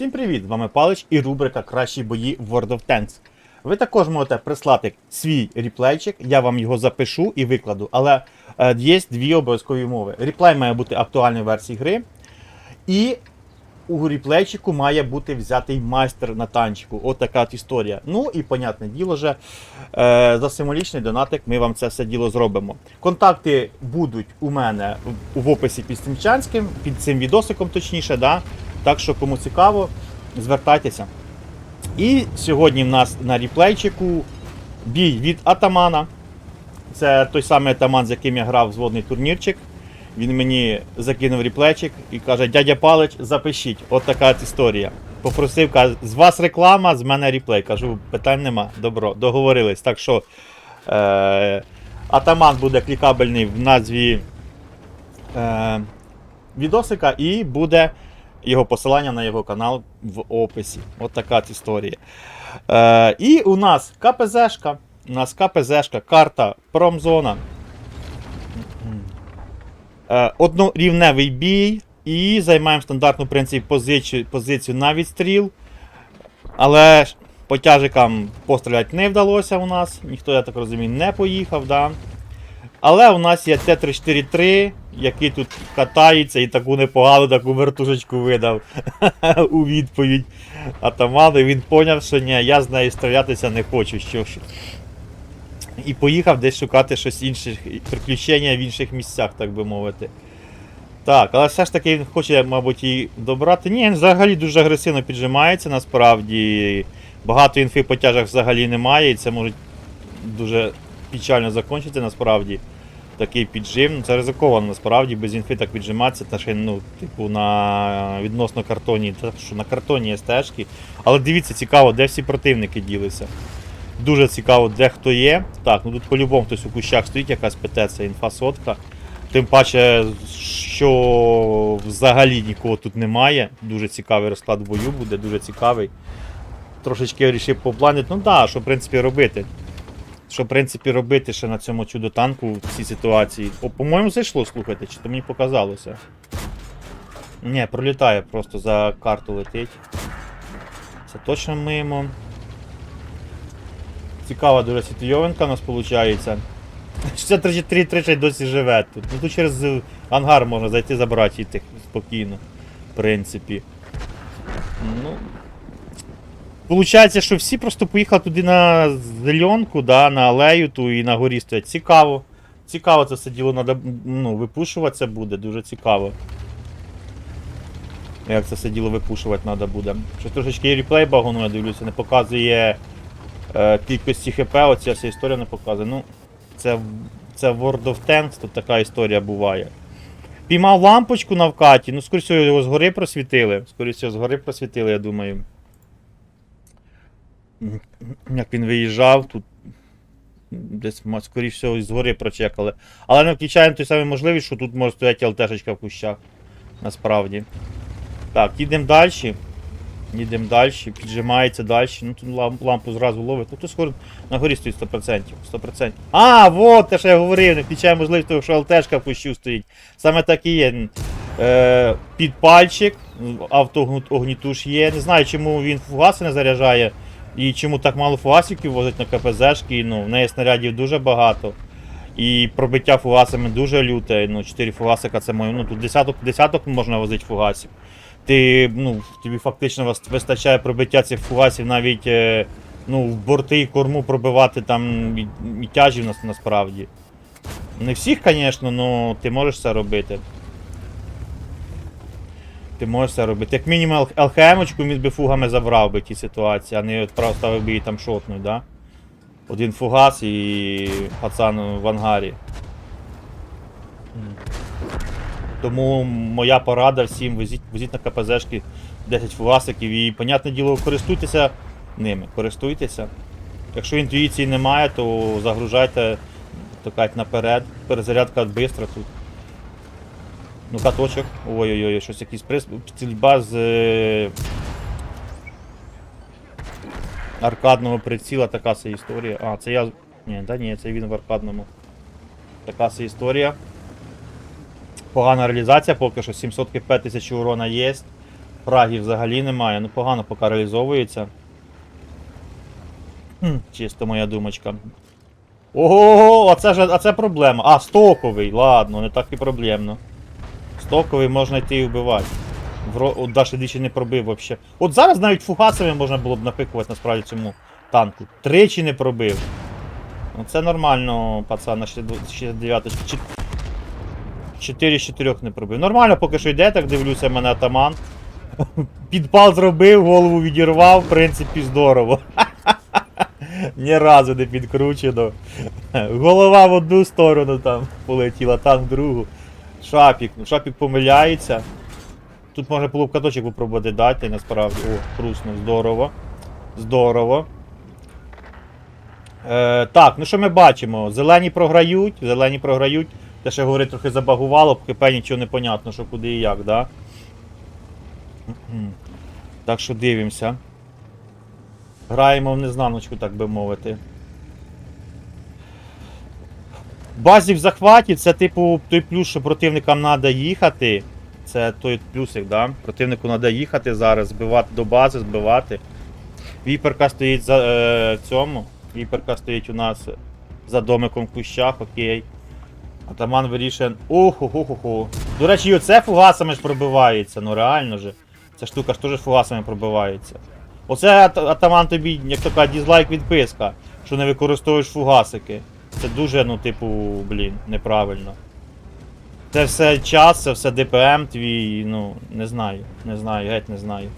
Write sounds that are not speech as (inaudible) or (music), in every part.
Всім привіт! З вами Палич і рубрика Кращі бої в World of Tanks. Ви також можете прислати свій реплейчик, я вам його запишу і викладу. Але е, є дві обов'язкові умови. Реплей має бути актуальною версії гри. І у реплейчику має бути взятий майстер на танчику. От така от історія. Ну і понятне діло же, е, за символічний донатик ми вам це все діло зробимо. Контакти будуть у мене в- описі під Стрімчанським, під цим відосиком, точніше, да? Так що кому цікаво, звертайтеся. І сьогодні в нас на реплейчику бій від Атамана. Це той самий атаман, з яким я грав зводний турнірчик. Він мені закинув реплечик і каже: дядя Палич, запишіть. От така історія. Попросив, каже, з вас реклама, з мене реплей. Кажу, питань нема. Добро, договорились. Так що е, атаман буде клікабельний в назві е, відосика і буде його посилання на його канал в описі. От така історія. Е, і у нас КПЗшка. У нас КПЗшка, карта Промзона. Е, однорівневий бій. І займаємо стандартну в принципі, позицію, позицію на відстріл. Але по тяжикам постріляти не вдалося у нас. Ніхто, я так розумію, не поїхав. Да? Але у нас є Т-343, який тут катається і таку непогану таку вертушечку видав (laughs) у відповідь атаману. Він поняв, що ні, я з нею стрілятися не хочу. Що ж. І поїхав десь шукати щось інше, приключення в інших місцях, так би мовити. Так, але все ж таки він хоче, мабуть, її добрати. Ні, він взагалі дуже агресивно піджимається насправді. Багато інфи по тяжах взагалі немає, і це може дуже печально закінчити насправді. Такий піджим. Це ризиковано насправді, без інфи так піджиматися, та ще ну, типу, на відносно картоні, та що на картоні є стежки. Але дивіться, цікаво, де всі противники ділися. Дуже цікаво, де хто є. Так, ну тут по-любому хтось у кущах стоїть, якась це інфа сотка. Тим паче, що взагалі нікого тут немає. Дуже цікавий розклад бою буде, дуже цікавий. Трошечки вирішив попланити. Ну так, да, що в принципі робити. Що в принципі робити ще на цьому чудо-танку в цій ситуації. О, по-моєму, зайшло, слухайте, чи то мені показалося. Ні, пролітає, просто за карту летить. Це точно мимо. Цікава дуже світойовинка у нас виходить. 63 (laughs) досі живе тут. Ну тут через ангар можна зайти забрати їх спокійно. В принципі. Ну. Получається, що всі просто поїхали туди на зеленку, да, на алею ту і на горі стоять. Цікаво. Цікаво це все діло надо, ну, випушуватися буде, дуже цікаво. Як це все діло випушувати треба буде. Щось трошечки реплей багону, я дивлюся, не показує е, кількості ХП, оця вся історія не показує. Ну, це, це World of Tanks, тут така історія буває. Піймав лампочку на вкаті, ну, скоріше його згори просвітили. Скоріше згори просвітили, я думаю. Як він виїжджав, тут десь, скоріше всього, згори прочекали. Але не включаємо той самий можливість, що тут може стояти ЛТшечка в кущах. Насправді. Так, їдемо далі. Їдемо далі, піджимається далі. Ну тут лам- лампу зразу ловить. Ну тут скоро на горі стоїть 100%. 100%. А, вот, те, що я говорив, не включає можливість того, що ЛТшка в кущу стоїть. Саме так і є. Е, під пальчик, автоогнітуш є. Не знаю, чому він фугаси не заряджає. І чому так мало фугасиків возить на КПЗшки. Ну, в неї снарядів дуже багато. І пробиття фугасами дуже люте. Ну, 4 фугасика це моє. Ну, тут десяток, десяток можна возити фугасів. Ти, ну, тобі фактично вистачає пробиття цих фугасів навіть е, ну, в борти і корму пробивати там і, і тяжі в нас насправді. Не всіх, звісно, але ти можеш це робити. Ти можеш це робити. Як мінімум ЛХМ-очку він би фугами забрав би ті ситуації, а не ставив би її там шотнуть, да? Один фугас і пацан в ангарі. Тому моя порада всім везіть, везіть на КПЗшки 10 фугасиків і, понятне діло, користуйтеся ними. Користуйтеся. Якщо інтуїції немає, то загружайте сказать, наперед. Перезарядка швидко тут. Ну, каточок. Ой-ой-ой, щось якийсь прис. Стрільба з. е, Аркадного приціла, така це історія. А, це я. Ні, да ні, це він в аркадному. Така це історія. Погана реалізація поки що, 700 кп 1000 урона є. Фрагів взагалі немає, ну погано поки реалізовується. Хм, чисто моя думочка. Ого, а це ж а це проблема. А, стоковий, ладно, не так і проблемно. Стоковий можна йти і вбивати. От Даші двічі не пробив вообще. От зараз навіть фугасами можна було б напикувати насправді цьому танку. Тричі не пробив. Ну це нормально, пацан, на 69 4 з 4 не пробив. Нормально, поки що йде, так дивлюся, мене атаман. (laughs) Підпал зробив, голову відірвав, в принципі, здорово. (laughs) Ні разу не підкручено. (laughs) Голова в одну сторону там полетіла, танк в другу. Шапік. Шапік помиляється. Тут може було б каточок попробувати дати, насправді. О, хруснув, здорово. Здорово. Е, так, ну що ми бачимо? Зелені програють, зелені програють. Те, що говорить, трохи забагувало, ХП нічого не понятно, що куди і як, да? Так що дивимося. Граємо в незнаночку, так би мовити. Базі в захваті це, типу, той плюс, що противникам треба їхати. Це той плюсик, да? Противнику треба їхати зараз, збивати до бази, збивати. Віперка стоїть за е, цьому. Віперка стоїть у нас за домиком в кущах, окей. Атаман вирішує. Охо-хо-хо-хо. До речі, і оце фугасами ж пробивається, ну реально же. Ця штука ж теж фугасами пробивається. Оце ат- атаман тобі, як така дізлайк відписка, що не використовуєш фугасики. Це дуже, ну, типу, блін, неправильно. Це все час, це все ДПМ твій, ну, не знаю, не знаю, геть не знаю.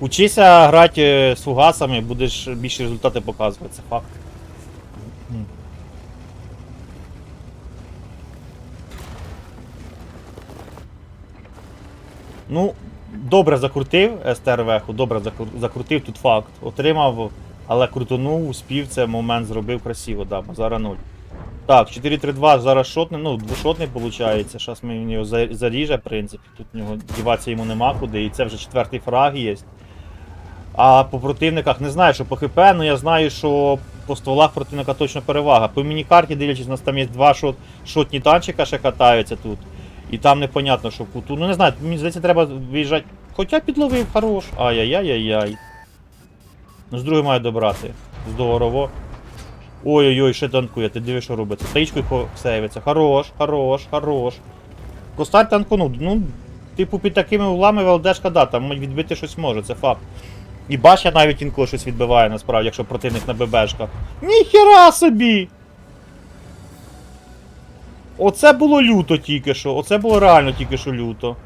Учися грати з фугасами, будеш більші результати показувати, це факт. Ну, добре закрутив СТРВ, добре закрутив тут факт. Отримав, але крутонув, успів, це момент зробив красиво, да, зараз 0. Так, 4-3-2 зараз шотний, ну, двошотний виходить. Зараз ми його за- заріже, в принципі. Тут в нього діватися йому нема куди, і це вже четвертий фраг є. А по противниках не знаю, що по ХП, але я знаю, що по стволах противника точно перевага. По міні-карті, дивлячись, у нас там є два шот, шотні танчика ще катаються тут. І там непонятно, що куту. Ну не знаю, мені здається, треба виїжджати. Хоча підловив, хорош. Ай-яй-яй-яй-яй. Ну, з другої маю добрати. Здорово. Ой-ой-ой, ще танкує, ти дивиш, що робиться. Таїчкою сейвиться. Хорош, хорош, хорош. Костар танкунув. Ну, типу, під такими углами ВЛДшка, да, там відбити щось може, це факт. І бача навіть інколи щось відбиває, насправді, якщо противник на ББшках. Ніхера собі! Оце було люто тільки що. Оце було реально тільки що люто.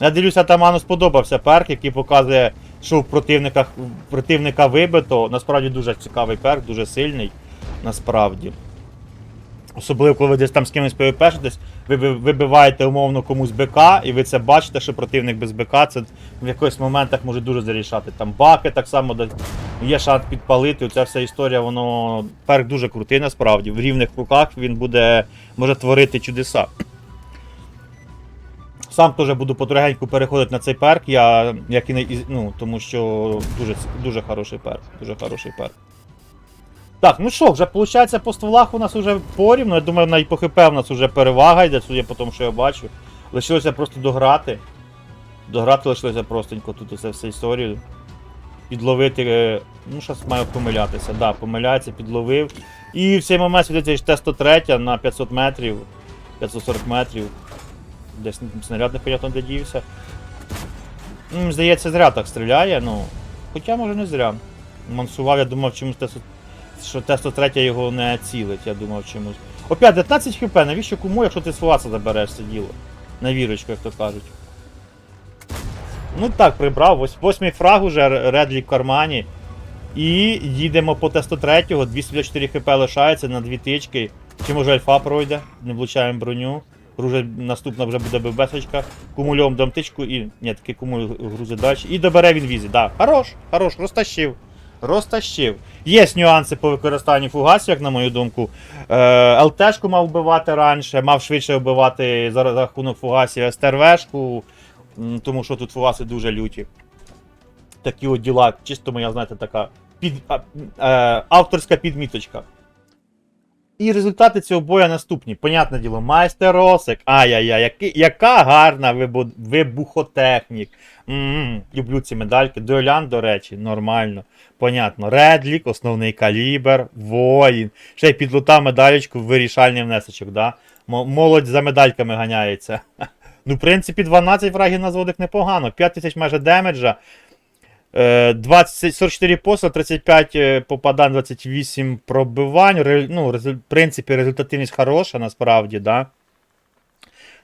Я дивлюся, Таману сподобався перк, який показує, що в противниках, противника вибито. Насправді дуже цікавий перк, дуже сильний. Насправді. Особливо, коли ви десь там з кимось ПВПшитесь, ви ви- вибиваєте умовно комусь БК, і ви це бачите, що противник без БК, це в якихось моментах може дуже зарішати. Там баки так само є шанс підпалити. Оця вся історія, воно перк дуже крутий насправді. В рівних руках він буде може творити чудеса. Сам теж буду потрогеньку переходити на цей перк, я, як і не, ну, тому що дуже, дуже хороший перк. Дуже хороший перк. Так, ну що, вже виходить по стволах у нас вже порівну. Я думаю, на і по у нас вже перевага йде, судя по тому, що я бачу. Лишилося просто дограти. Дограти лишилося простенько тут оце все історію. Підловити. е, Ну, зараз маю помилятися. Да, помиляється, підловив. І в цей момент світиться Т-103 на 500 метрів, 540 метрів. Десь снаряд непонятно де дівся. М, Здається, зря так стріляє, ну. Хоча може не зря. Мансував, я думав, чомусь Т-103 що Т-103 його не цілить, я думав чомусь. Опять 19 хп, навіщо кому, якщо ти з фуаса забереш це діло? На вірочку, як то кажуть. Ну так, прибрав. Ось восьмий фраг уже Редлі в кармані. І їдемо по Т-103, 254 хп лишається на дві тички. Чи може альфа пройде, не влучаємо броню. Груже, наступна вже буде ББСочка. Кумульом дам тичку і. Ні, таки кумуль грузить далі. І добере він візі. Да. Хорош, хорош, розтащив. Розтащив. Є нюанси по використанню фугасів, як на мою думку. Е, ЛТшку мав вбивати раніше, мав швидше вбивати за рахунок фугасів СТРВшку, тому що тут фугаси дуже люті. Такі от діла, чисто моя, знаєте, така під, е, авторська підміточка. І результати цього боя наступні. Понятне діло, майстер Росик. Ай-яй-яй, яка гарна вибу- вибухотехнік. м люблю ці медальки. Дуелян, до речі, нормально. Понятно. Редлік, основний калібр, воїн. Ще й підлута медалечку, вирішальний внесочок, да? Молодь за медальками ганяється. (laughs) Ну, в принципі, 12 врагів на зводах непогано. 5 тисяч майже демеджа. Е, 20, 44 постріл, 35 е, попадань, 28 пробивань. Ре- Ну, в принципі, результативність хороша, насправді, да.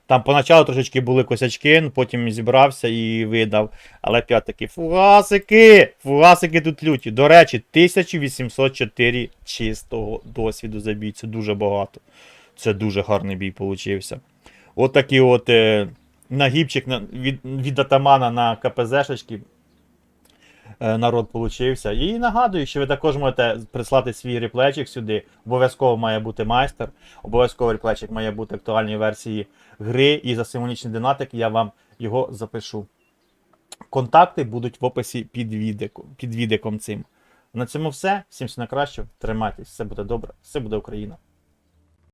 Там поначалу трошечки були косячки, ну, потім зібрався і видав. Але п'ять таки фугасики! Фугасики тут люті. До речі, 1804 чистого досвіду за бій. Це дуже багато. Це дуже гарний бій получився. От такий от е, нагібчик від, від атамана на КПЗшечки е, народ получився. І нагадую, що ви також можете прислати свій реплечик сюди. Обов'язково має бути майстер, обов'язково реплечик має бути актуальній версії гри. І за символічний донатик я вам його запишу. Контакти будуть в описі під, відео, під відеком цим. На цьому все. Всім все найкраще. Тримайтесь, все буде добре, все буде Україна.